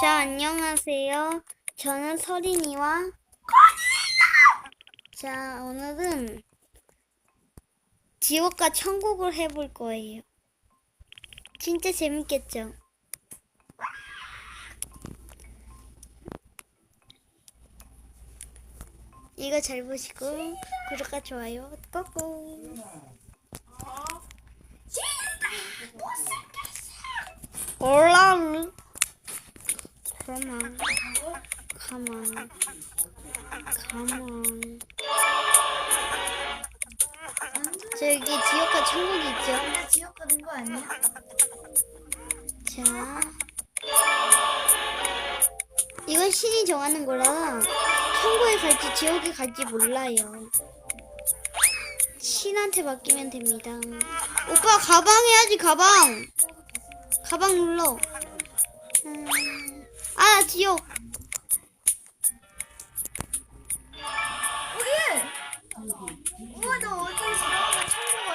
자, 안녕하세요. 저는 서린이와 자, 오늘은 지옥과 천국을 해볼 거예요. 진짜 재밌겠죠? 이거 잘 보시고 구독과 좋아요 꾹꾹 올라루 그만 가만 가만. 저기 지옥과 천국이 있죠? 나 지옥 가는 거 아니야? 자. 이건 신이 정하는 거라 천국에 갈지 지옥에 갈지 몰라요. 신한테 맡기면 됩니다. 오빠 가방 해야지 가방. 가방 눌러. 음, 아 지옥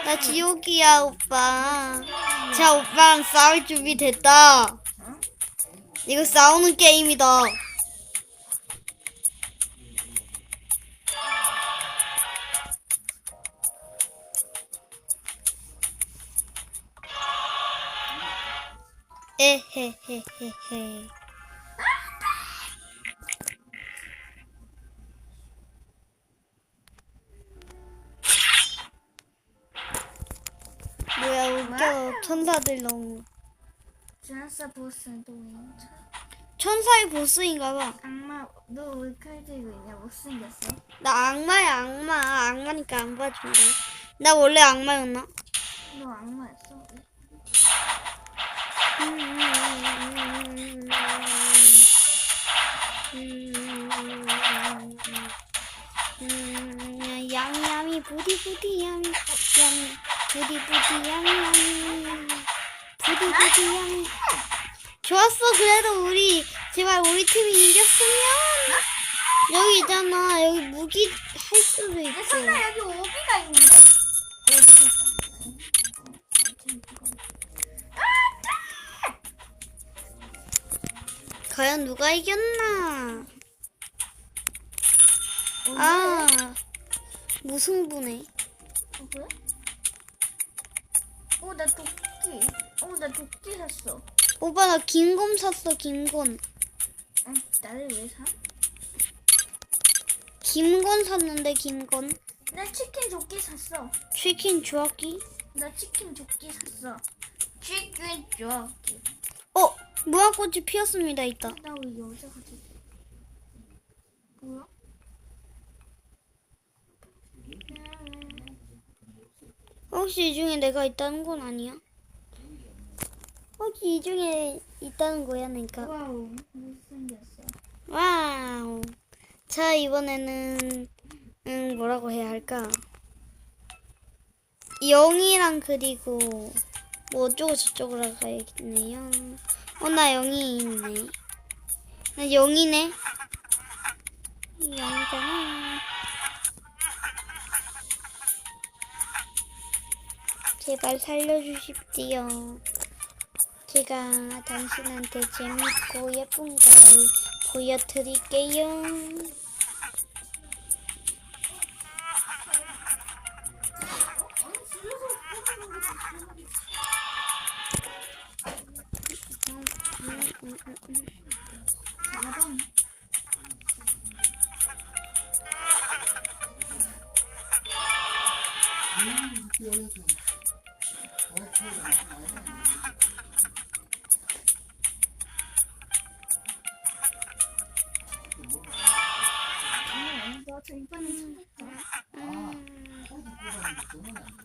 나 지옥이야 오빠. 자 오빠랑 싸울 준비 됐다. 이거 싸우는 게임이다. 에헤헤헤헤 웃겨 천사들 너무 지났어 보스는 또 왠지 천사의 보스인가봐 악마 너 왜 칼 들고 있냐 못생겼어? 나 악마야 악마 악마니까 안 봐준다 나 원래 악마였나? 너 악마였어? 왜? 음, 양양이 부디 부디 양, 양, 부디부디 양양, 부디부디 양. 좋았어, 그래도 우리, 제발 우리 팀이 이겼으면. 여기 있잖아, 여기 무기 할 수도 내 있어. 손에 여기 오비가 있는데? 어, 과연 누가 이겼나? 어, 아, 무승부네. 어? 어, 나 도끼. 어, 나 도끼 샀어. 오빠, 나 긴곰 샀어, 긴곰. 응, 나를 왜 사? 김건 샀는데, 김건. 나 치킨 조끼 샀어. 치킨 좋아하기? 나 치킨 조끼 샀어. 치킨 조끼. 어, 무화꽃이 피었습니다, 이따. 나왜 여자가 되지? 뭐야? 혹시 이 중에 내가 있다는 건 아니야? 혹시 이 중에 있다는 거야, 내가? 와우, 못생겼어. 와우. 자, 이번에는, 음, 뭐라고 해야 할까? 영이랑 그리고, 뭐 어쩌고 저쩌고라 가야겠네요. 어, 나 영이 있네. 나 영이네. 영이잖아. 제발 살려주십시오. 제가 당신한테 재밌고 예쁜 걸 보여드릴게요. 저 이번에 찾았다.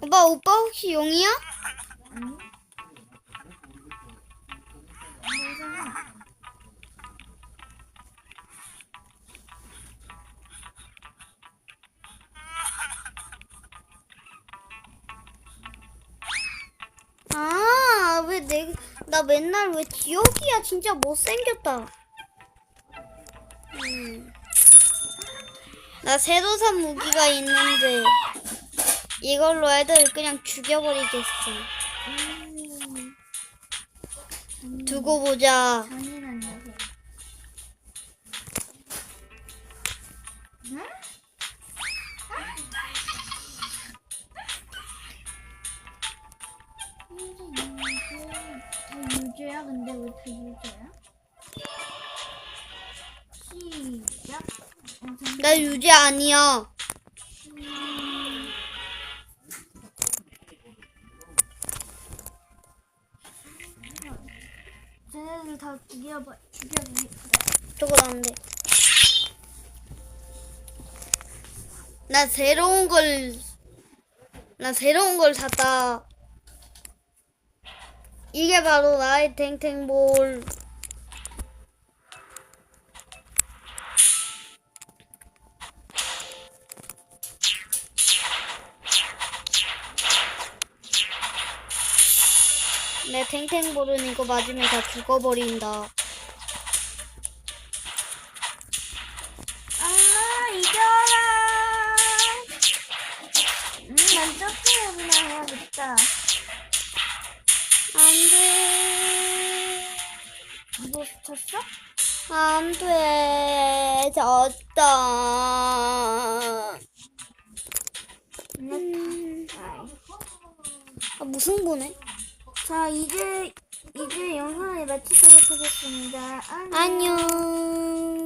오빠, 오빠 혹시 용이야? 아니? 나 맨날 왜 지옥이야? 진짜 못생겼다. 음. 나 새로 산 무기가 있는데, 이걸로 애들 그냥 죽여버리겠어. 음. 두고 보자. 나 유지 아니야. 쟤네들 다 죽여봐, 죽여봐. 저건 안 돼. 나 새로운 걸, 나 새로운 걸 샀다. 이게 바로 나의 탱탱볼. 내 탱탱볼은 이거 맞으면 다 죽어버린다. 엄마 이겨라. 음, 난 점프를 그냥 해야겠다. 안 돼. 이거 쳤어? 안 돼. 졌다. 음. 아, 무슨 거네? 자 이제 이제 영상을 마치도록 하겠습니다. 안녕. 안녕.